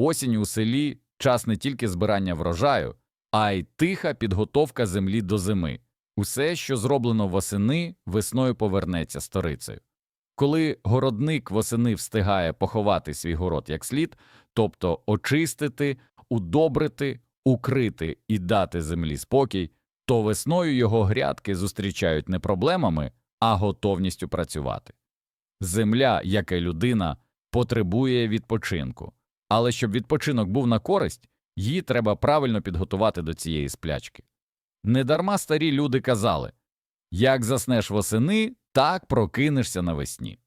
Осінь у селі час не тільки збирання врожаю, а й тиха підготовка землі до зими. Усе, що зроблено восени, весною повернеться сторицею. Коли городник восени встигає поховати свій город як слід, тобто очистити, удобрити, укрити і дати землі спокій, то весною його грядки зустрічають не проблемами, а готовністю працювати. Земля, як і людина, потребує відпочинку, але щоб відпочинок був на користь, її треба правильно підготувати до цієї сплячки. Недарма старі люди казали як заснеш восени, так прокинешся навесні.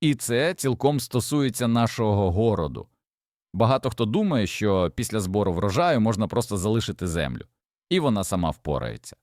І це цілком стосується нашого городу. Багато хто думає, що після збору врожаю можна просто залишити землю, і вона сама впорається.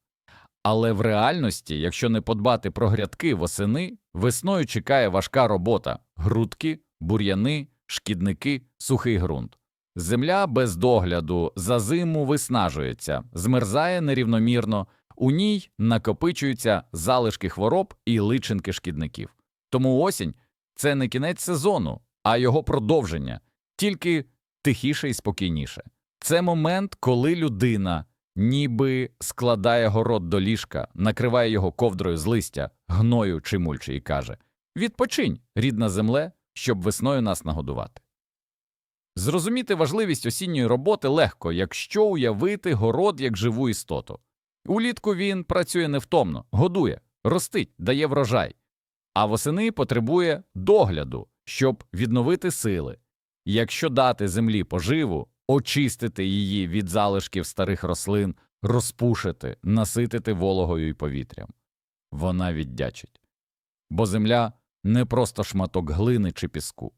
Але в реальності, якщо не подбати про грядки восени, весною чекає важка робота грудки, бур'яни, шкідники, сухий ґрунт. Земля без догляду за зиму виснажується, змерзає нерівномірно, у ній накопичуються залишки хвороб і личинки шкідників. Тому осінь це не кінець сезону, а його продовження, тільки тихіше і спокійніше. Це момент, коли людина ніби складає город до ліжка, накриває його ковдрою з листя, гною чи мульчі і каже Відпочинь, рідна земле, щоб весною нас нагодувати. Зрозуміти важливість осінньої роботи легко, якщо уявити город як живу істоту. Улітку він працює невтомно, годує, ростить, дає врожай, а восени потребує догляду, щоб відновити сили. Якщо дати землі поживу, очистити її від залишків старих рослин, розпушити, наситити вологою і повітрям, вона віддячить. Бо земля не просто шматок глини чи піску.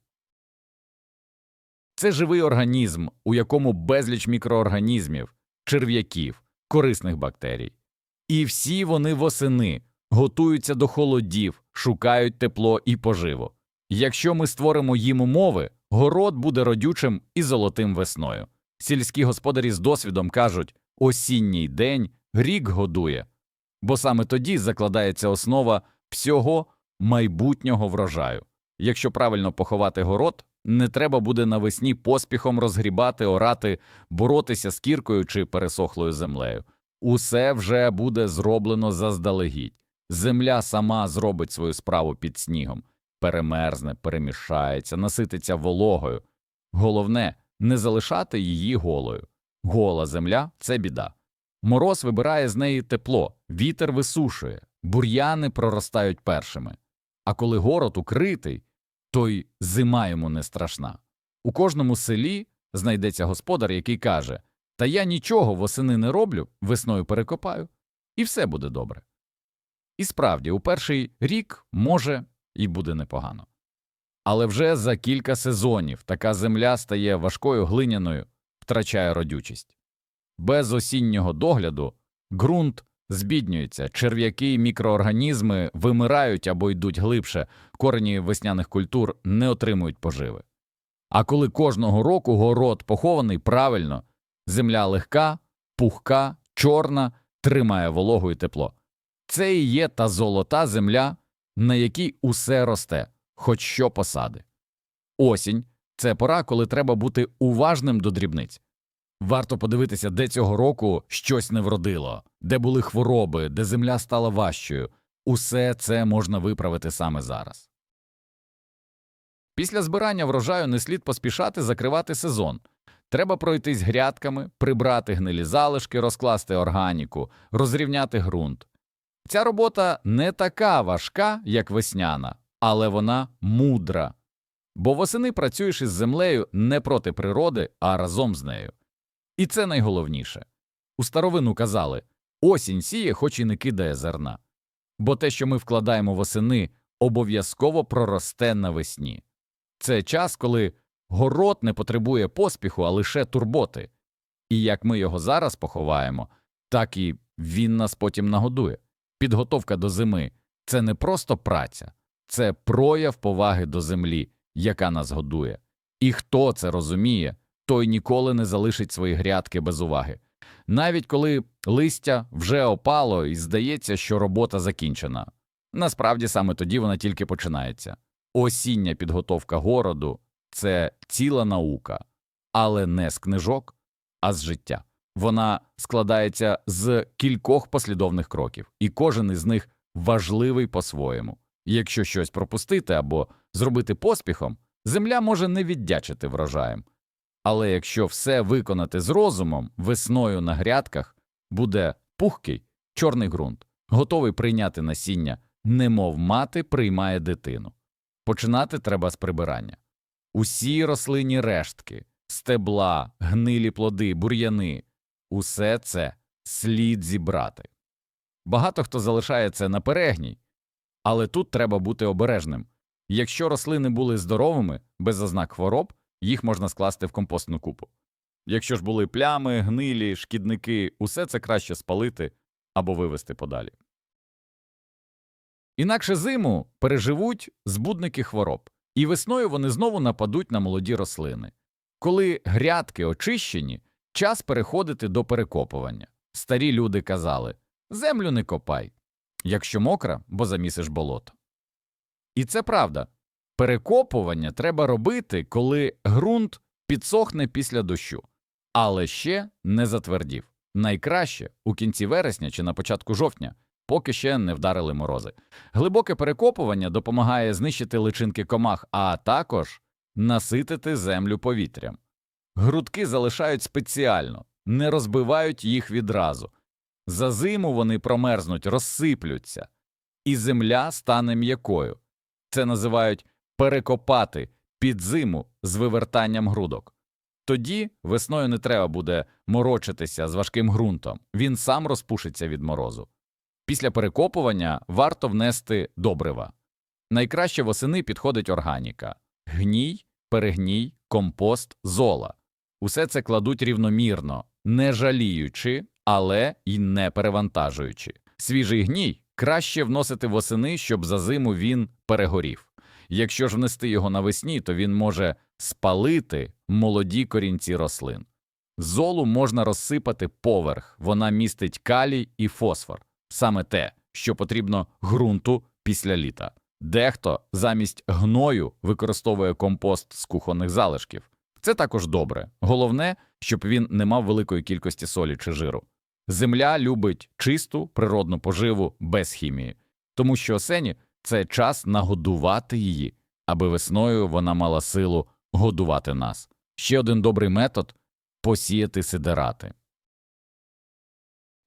Це живий організм, у якому безліч мікроорганізмів, черв'яків, корисних бактерій. І всі вони восени готуються до холодів, шукають тепло і поживу. Якщо ми створимо їм умови, город буде родючим і золотим весною. Сільські господарі з досвідом кажуть осінній день рік годує, бо саме тоді закладається основа всього майбутнього врожаю. Якщо правильно поховати город, не треба буде навесні поспіхом розгрібати, орати, боротися з кіркою чи пересохлою землею. Усе вже буде зроблено заздалегідь. Земля сама зробить свою справу під снігом, перемерзне, перемішається, насититься вологою. Головне не залишати її голою. Гола земля це біда. Мороз вибирає з неї тепло, вітер висушує, бур'яни проростають першими. А коли город укритий, то й зима йому не страшна. У кожному селі знайдеться господар, який каже Та я нічого восени не роблю, весною перекопаю, і все буде добре. І справді, у перший рік може і буде непогано. Але вже за кілька сезонів така земля стає важкою глиняною, втрачає родючість. Без осіннього догляду ґрунт збіднюється, черв'яки і мікроорганізми вимирають або йдуть глибше, корені весняних культур не отримують поживи. А коли кожного року город похований правильно, земля легка, пухка, чорна, тримає вологу і тепло. Це і є та золота земля, на якій усе росте, хоч що посади. Осінь це пора, коли треба бути уважним до дрібниць. Варто подивитися, де цього року щось не вродило, де були хвороби, де земля стала важчою. Усе це можна виправити саме зараз. Після збирання врожаю не слід поспішати закривати сезон. Треба пройтись грядками, прибрати гнилі залишки, розкласти органіку, розрівняти ґрунт. Ця робота не така важка, як весняна, але вона мудра. Бо восени працюєш із землею не проти природи, а разом з нею. І це найголовніше. У старовину казали осінь сіє, хоч і не кидає зерна. Бо те, що ми вкладаємо восени, обов'язково проросте навесні. Це час, коли город не потребує поспіху, а лише турботи. І як ми його зараз поховаємо, так і він нас потім нагодує. Підготовка до зими це не просто праця, це прояв поваги до землі, яка нас годує. І хто це розуміє, той ніколи не залишить свої грядки без уваги. Навіть коли листя вже опало і здається, що робота закінчена. Насправді саме тоді вона тільки починається. Осіння підготовка городу це ціла наука. але не з книжок, а з життя. Вона складається з кількох послідовних кроків, і кожен із них важливий по-своєму. Якщо щось пропустити або зробити поспіхом, земля може не віддячити врожаєм. Але якщо все виконати з розумом, весною на грядках буде пухкий чорний ґрунт, готовий прийняти насіння, немов мати приймає дитину. Починати треба з прибирання. Усі рослинні рештки, стебла, гнилі плоди, бур'яни усе це слід зібрати. Багато хто залишає це на перегній, але тут треба бути обережним. Якщо рослини були здоровими, без ознак хвороб, їх можна скласти в компостну купу. Якщо ж були плями, гнилі, шкідники, усе це краще спалити або вивести подалі. Інакше зиму переживуть збудники хвороб, і весною вони знову нападуть на молоді рослини. Коли грядки очищені, час переходити до перекопування. Старі люди казали землю не копай, якщо мокра, бо замісиш болото. І це правда. Перекопування треба робити, коли ґрунт підсохне після дощу, але ще не затвердів. Найкраще у кінці вересня чи на початку жовтня, поки ще не вдарили морози. Глибоке перекопування допомагає знищити личинки комах, а також наситити землю повітрям. Грудки залишають спеціально, не розбивають їх відразу. За зиму вони промерзнуть, розсиплються, і земля стане м'якою. Це називають перекопати під зиму з вивертанням грудок. Тоді весною не треба буде морочитися з важким ґрунтом, він сам розпушиться від морозу. Після перекопування варто внести добрива. Найкраще восени підходить органіка гній, перегній, компост, зола. Усе це кладуть рівномірно, не жаліючи, але й не перевантажуючи. Свіжий гній краще вносити восени, щоб за зиму він перегорів. Якщо ж внести його навесні, то він може спалити молоді корінці рослин. Золу можна розсипати поверх, вона містить калій і фосфор, саме те, що потрібно ґрунту після літа. Дехто замість гною використовує компост з кухонних залишків. Це також добре. Головне, щоб він не мав великої кількості солі чи жиру. Земля любить чисту природну поживу без хімії, тому що осені це час нагодувати її, аби весною вона мала силу годувати нас. Ще один добрий метод посіяти сидерати.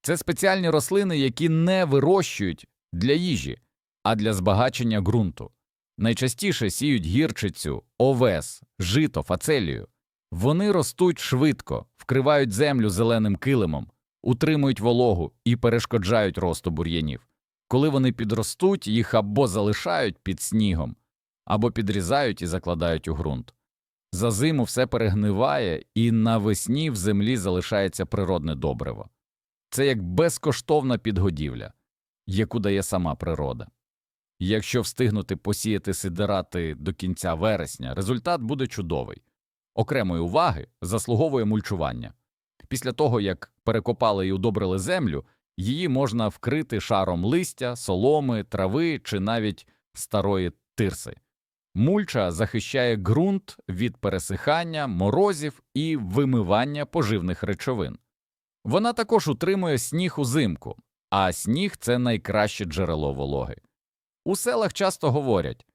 Це спеціальні рослини, які не вирощують для їжі, а для збагачення ґрунту. Найчастіше сіють гірчицю, овес, жито, фацелію. Вони ростуть швидко, вкривають землю зеленим килимом, утримують вологу і перешкоджають росту бур'янів. Коли вони підростуть, їх або залишають під снігом, або підрізають і закладають у ґрунт. За зиму все перегниває, і навесні в землі залишається природне добриво. Це як безкоштовна підгодівля, яку дає сама природа. Якщо встигнути посіяти сидирати до кінця вересня, результат буде чудовий. Окремої уваги заслуговує мульчування. Після того, як перекопали і удобрили землю, її можна вкрити шаром листя, соломи, трави чи навіть старої тирси. Мульча захищає ґрунт від пересихання, морозів і вимивання поживних речовин. Вона також утримує сніг узимку, а сніг це найкраще джерело вологи. У селах часто говорять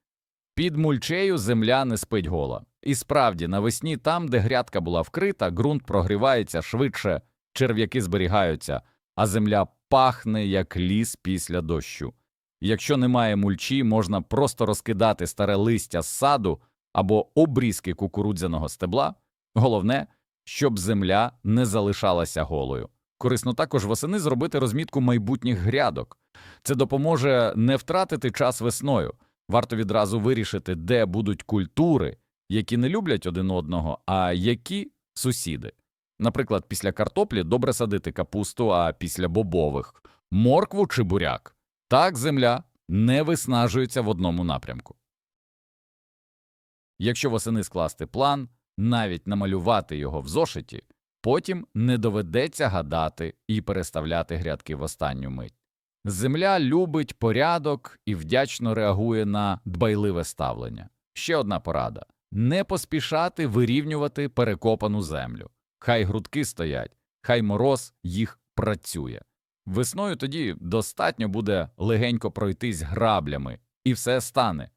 під мульчею земля не спить гола. І справді, навесні там, де грядка була вкрита, ґрунт прогрівається швидше, черв'яки зберігаються, а земля пахне як ліс після дощу. Якщо немає мульчі, можна просто розкидати старе листя з саду або обрізки кукурудзяного стебла. Головне, щоб земля не залишалася голою. Корисно також восени зробити розмітку майбутніх грядок. Це допоможе не втратити час весною. Варто відразу вирішити, де будуть культури, які не люблять один одного, а які сусіди. Наприклад, після картоплі добре садити капусту, а після бобових моркву чи буряк. Так земля не виснажується в одному напрямку. Якщо восени скласти план, навіть намалювати його в зошиті, потім не доведеться гадати і переставляти грядки в останню мить. Земля любить порядок і вдячно реагує на дбайливе ставлення. Ще одна порада не поспішати вирівнювати перекопану землю. Хай грудки стоять, хай мороз їх працює. Весною тоді достатньо буде легенько пройтись граблями, і все стане,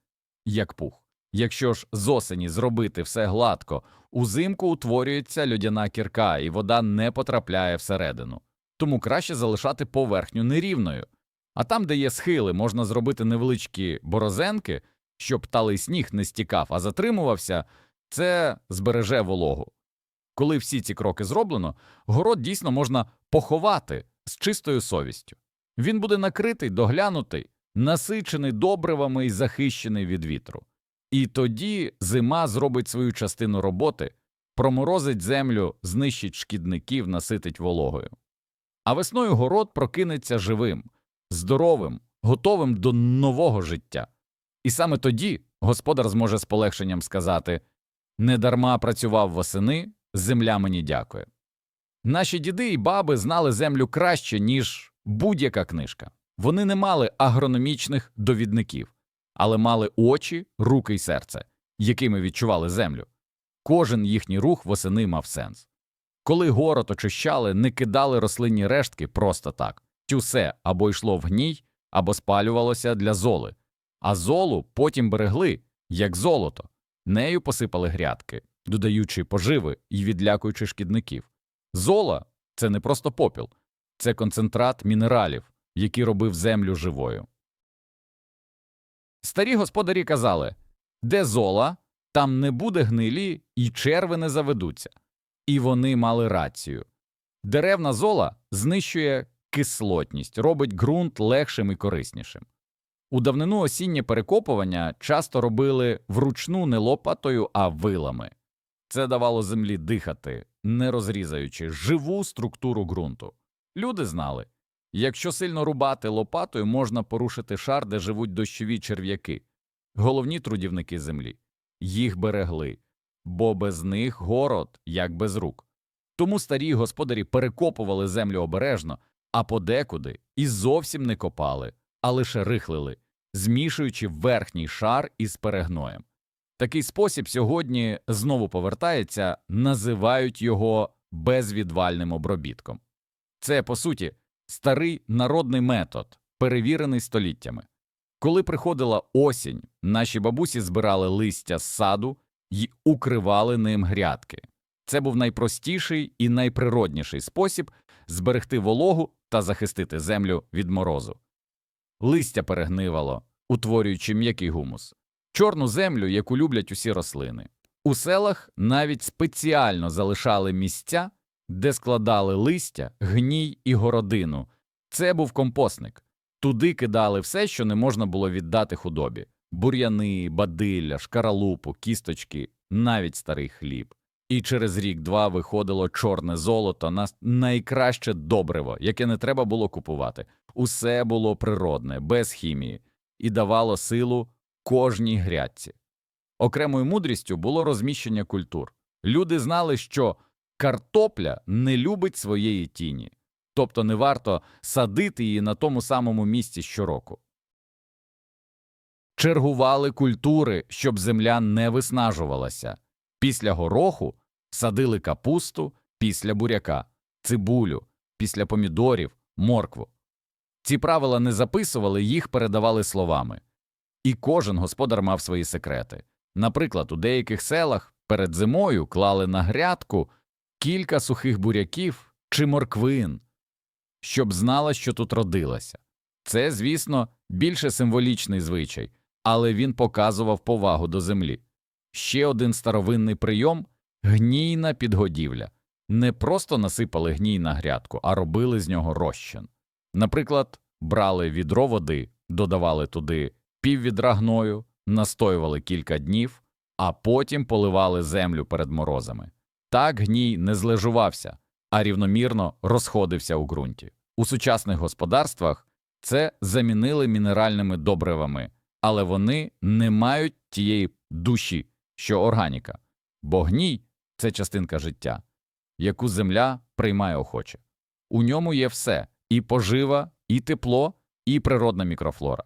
як пух. Якщо ж з осені зробити все гладко, узимку утворюється льодяна кірка, і вода не потрапляє всередину. Тому краще залишати поверхню нерівною. А там, де є схили, можна зробити невеличкі борозенки, щоб талий сніг не стікав, а затримувався, це збереже вологу. Коли всі ці кроки зроблено, город дійсно можна поховати з чистою совістю. Він буде накритий, доглянутий, насичений добривами і захищений від вітру. І тоді зима зробить свою частину роботи, проморозить землю, знищить шкідників, наситить вологою. А весною город прокинеться живим, здоровим, готовим до нового життя. І саме тоді господар зможе з полегшенням сказати недарма працював восени, земля мені дякує. Наші діди і баби знали землю краще, ніж будь-яка книжка. Вони не мали агрономічних довідників, але мали очі, руки й серце, якими відчували землю. Кожен їхній рух восени мав сенс. Коли город очищали, не кидали рослинні рештки просто так. Тюсе або йшло в гній, або спалювалося для золи, а золу потім берегли, як золото, нею посипали грядки, додаючи поживи і відлякуючи шкідників. Зола це не просто попіл, це концентрат мінералів, який робив землю живою. Старі господарі казали де зола, там не буде гнилі і черви не заведуться. І вони мали рацію. Деревна зола знищує кислотність, робить ґрунт легшим і кориснішим. У давнину осіннє перекопування часто робили вручну не лопатою, а вилами. Це давало землі дихати, не розрізаючи живу структуру ґрунту. Люди знали, якщо сильно рубати лопатою, можна порушити шар, де живуть дощові черв'яки, головні трудівники землі. Їх берегли, бо без них город, як без рук. Тому старі господарі перекопували землю обережно, а подекуди і зовсім не копали, а лише рихлили, змішуючи верхній шар із перегноєм. Такий спосіб сьогодні знову повертається, називають його безвідвальним обробітком. Це, по суті, старий народний метод, перевірений століттями. Коли приходила осінь, наші бабусі збирали листя з саду і укривали ним грядки. Це був найпростіший і найприродніший спосіб зберегти вологу та захистити землю від морозу. Листя перегнивало, утворюючи м'який гумус, чорну землю, яку люблять усі рослини. У селах навіть спеціально залишали місця, де складали листя, гній і городину. Це був компостник. Туди кидали все, що не можна було віддати худобі бур'яни, бадилля, шкаралупу, кісточки, навіть старий хліб. І через рік-два виходило чорне золото на найкраще добриво, яке не треба було купувати. Усе було природне, без хімії, і давало силу кожній грядці. Окремою мудрістю було розміщення культур. Люди знали, що картопля не любить своєї тіні, тобто не варто садити її на тому самому місці щороку. Чергували культури, щоб земля не виснажувалася. Після гороху садили капусту, після буряка, цибулю, після помідорів, моркву. Ці правила не записували, їх передавали словами. І кожен господар мав свої секрети. Наприклад, у деяких селах перед зимою клали на грядку кілька сухих буряків чи морквин, щоб знала, що тут родилася. Це, звісно, більше символічний звичай, але він показував повагу до землі. Ще один старовинний прийом гнійна підгодівля. Не просто насипали гній на грядку, а робили з нього розчин. Наприклад, брали відро води, додавали туди піввідра гною, настоювали кілька днів, а потім поливали землю перед морозами. Так гній не злежувався, а рівномірно розходився у ґрунті. У сучасних господарствах це замінили мінеральними добривами, але вони не мають тієї душі, що органіка, бо гній це частинка життя, яку земля приймає охоче. У ньому є все і пожива, і тепло, і природна мікрофлора.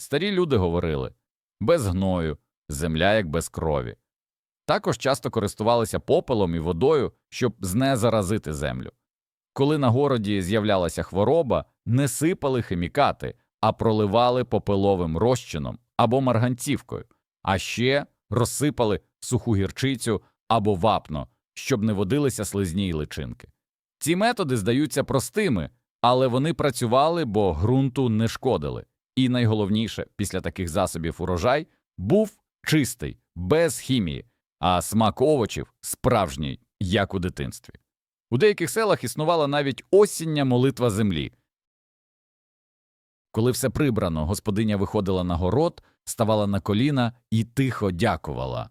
Старі люди говорили без гною, земля як без крові. Також часто користувалися попелом і водою, щоб знезаразити землю. Коли на городі з'являлася хвороба, не сипали хімікати, а проливали попеловим розчином або марганцівкою, а ще розсипали суху гірчицю або вапно, щоб не водилися слизні й личинки. Ці методи здаються простими, але вони працювали, бо ґрунту не шкодили. І найголовніше, після таких засобів урожай був чистий, без хімії, а смак овочів справжній, як у дитинстві. У деяких селах існувала навіть осіння молитва землі. Коли все прибрано, господиня виходила на город, ставала на коліна і тихо дякувала.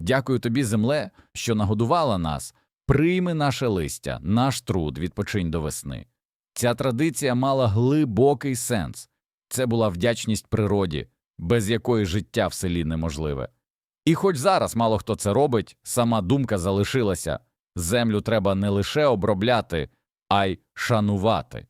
Дякую тобі, земле, що нагодувала нас, прийми наше листя, наш труд, відпочинь до весни. Ця традиція мала глибокий сенс. Це була вдячність природі, без якої життя в селі неможливе. І хоч зараз мало хто це робить, сама думка залишилася землю треба не лише обробляти, а й шанувати.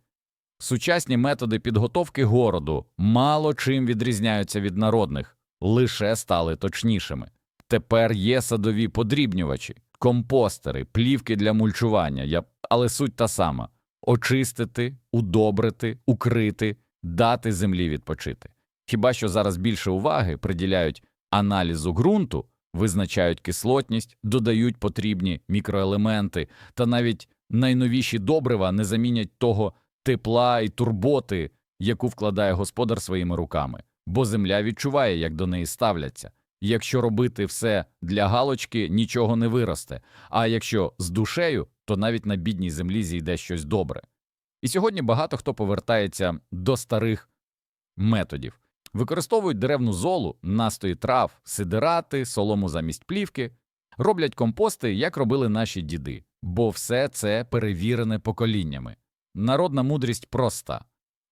Сучасні методи підготовки городу мало чим відрізняються від народних, лише стали точнішими. Тепер є садові подрібнювачі, компостери, плівки для мульчування, але суть та сама очистити, удобрити, укрити, дати землі відпочити. Хіба що зараз більше уваги приділяють аналізу ґрунту, визначають кислотність, додають потрібні мікроелементи, та навіть найновіші добрива не замінять того тепла і турботи, яку вкладає господар своїми руками, бо земля відчуває, як до неї ставляться. Якщо робити все для галочки, нічого не виросте, а якщо з душею, то навіть на бідній землі зійде щось добре. І сьогодні багато хто повертається до старих методів. Використовують деревну золу, настої трав, сидирати, солому замість плівки, роблять компости, як робили наші діди, бо все це перевірене поколіннями. Народна мудрість проста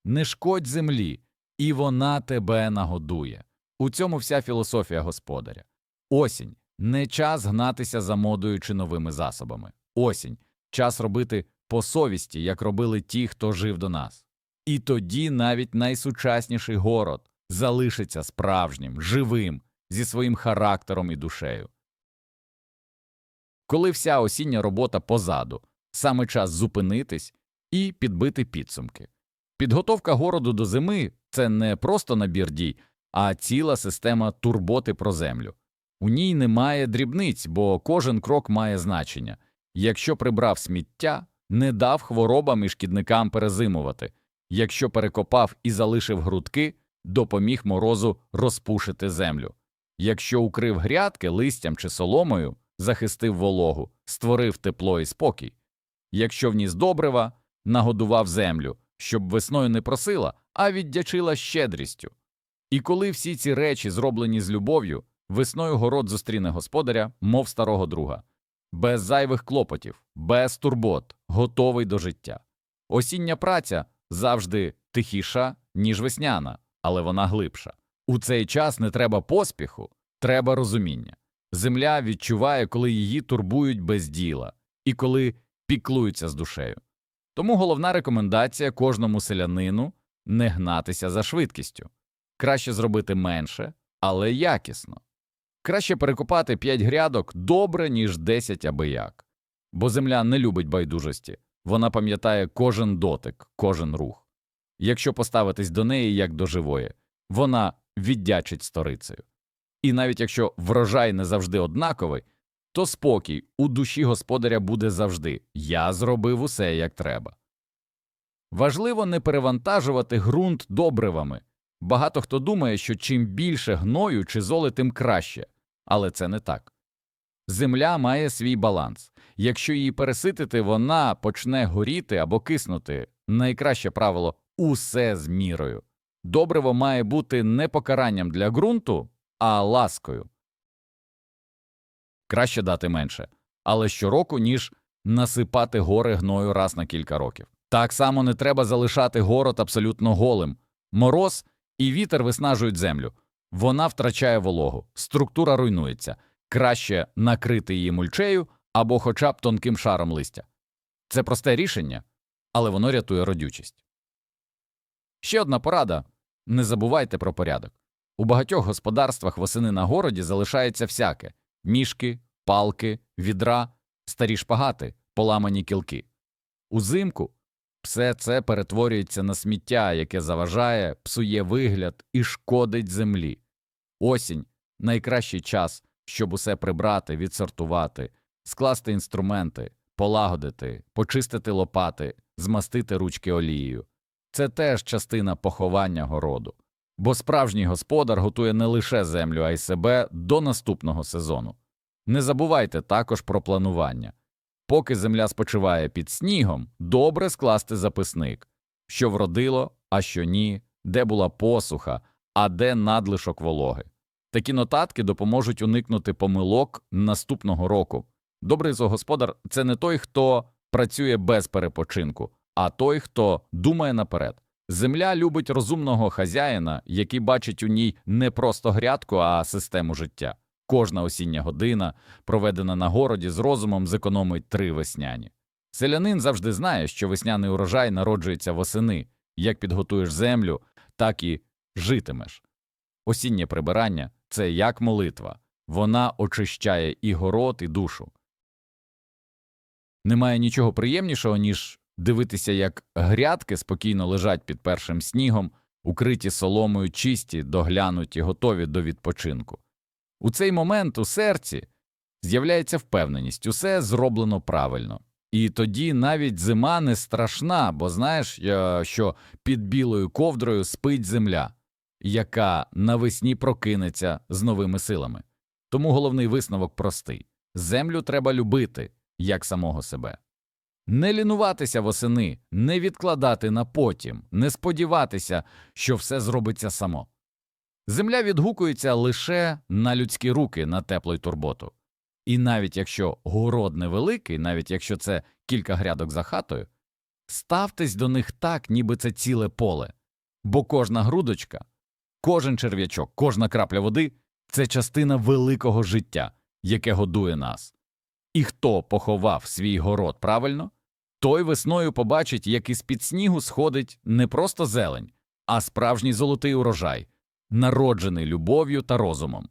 не шкодь землі, і вона тебе нагодує. У цьому вся філософія господаря. Осінь не час гнатися за модою чи новими засобами. Осінь час робити по совісті, як робили ті, хто жив до нас. І тоді навіть найсучасніший город залишиться справжнім, живим, зі своїм характером і душею. Коли вся осіння робота позаду, саме час зупинитись і підбити підсумки. Підготовка городу до зими це не просто набір дій, а ціла система турботи про землю. У ній немає дрібниць, бо кожен крок має значення. Якщо прибрав сміття, не дав хворобам і шкідникам перезимувати. Якщо перекопав і залишив грудки, допоміг морозу розпушити землю. Якщо укрив грядки листям чи соломою, захистив вологу, створив тепло і спокій. Якщо вніс добрива, нагодував землю, щоб весною не просила, а віддячила щедрістю. І коли всі ці речі зроблені з любов'ю, весною город зустріне господаря, мов старого друга, без зайвих клопотів, без турбот, готовий до життя. Осіння праця завжди тихіша, ніж весняна, але вона глибша. У цей час не треба поспіху, треба розуміння. Земля відчуває, коли її турбують без діла, і коли піклуються з душею. Тому головна рекомендація кожному селянину не гнатися за швидкістю. Краще зробити менше, але якісно. Краще перекопати 5 грядок добре, ніж 10 аби як. Бо земля не любить байдужості, вона пам'ятає кожен дотик, кожен рух. Якщо поставитись до неї як до живої, вона віддячить сторицею. І навіть якщо врожай не завжди однаковий, то спокій у душі господаря буде завжди я зробив усе як треба. Важливо не перевантажувати ґрунт добривами. Багато хто думає, що чим більше гною чи золи, тим краще, але це не так. Земля має свій баланс. Якщо її переситити, вона почне горіти або киснути. Найкраще правило усе з мірою. Добриво має бути не покаранням для ґрунту, а ласкою. Краще дати менше, але щороку, ніж насипати гори гною раз на кілька років. Так само не треба залишати город абсолютно голим. Мороз і вітер виснажують землю. Вона втрачає вологу, структура руйнується. Краще накрити її мульчею або хоча б тонким шаром листя. Це просте рішення, але воно рятує родючість. Ще одна порада не забувайте про порядок. У багатьох господарствах восени на городі залишається всяке мішки, палки, відра, старі шпагати, поламані кілки. Узимку все це перетворюється на сміття, яке заважає, псує вигляд і шкодить землі. Осінь найкращий час, щоб усе прибрати, відсортувати, скласти інструменти, полагодити, почистити лопати, змастити ручки олією. Це теж частина поховання городу. Бо справжній господар готує не лише землю, а й себе до наступного сезону. Не забувайте також про планування. Поки земля спочиває під снігом, добре скласти записник, що вродило, а що ні, де була посуха, а де надлишок вологи. Такі нотатки допоможуть уникнути помилок наступного року. Добрий зоогосподар – це не той, хто працює без перепочинку, а той, хто думає наперед. Земля любить розумного хазяїна, який бачить у ній не просто грядку, а систему життя. Кожна осіння година, проведена на городі з розумом, зекономить три весняні. Селянин завжди знає, що весняний урожай народжується восени. Як підготуєш землю, так і житимеш. Осіннє прибирання – це як молитва. Вона очищає і город, і душу. Немає нічого приємнішого, ніж дивитися, як грядки спокійно лежать під першим снігом, укриті соломою, чисті, доглянуті, готові до відпочинку. У цей момент у серці з'являється впевненість, усе зроблено правильно. І тоді навіть зима не страшна, бо знаєш, що під білою ковдрою спить земля, яка навесні прокинеться з новими силами. Тому головний висновок простий землю треба любити, як самого себе. Не лінуватися восени, не відкладати на потім, не сподіватися, що все зробиться само. Земля відгукується лише на людські руки на теплу й турботу. І навіть якщо город невеликий, навіть якщо це кілька грядок за хатою, ставтесь до них так, ніби це ціле поле, бо кожна грудочка, кожен черв'ячок, кожна крапля води це частина великого життя, яке годує нас. І хто поховав свій город правильно, той весною побачить, як із під снігу сходить не просто зелень, а справжній золотий урожай, народжений любов'ю та розумом.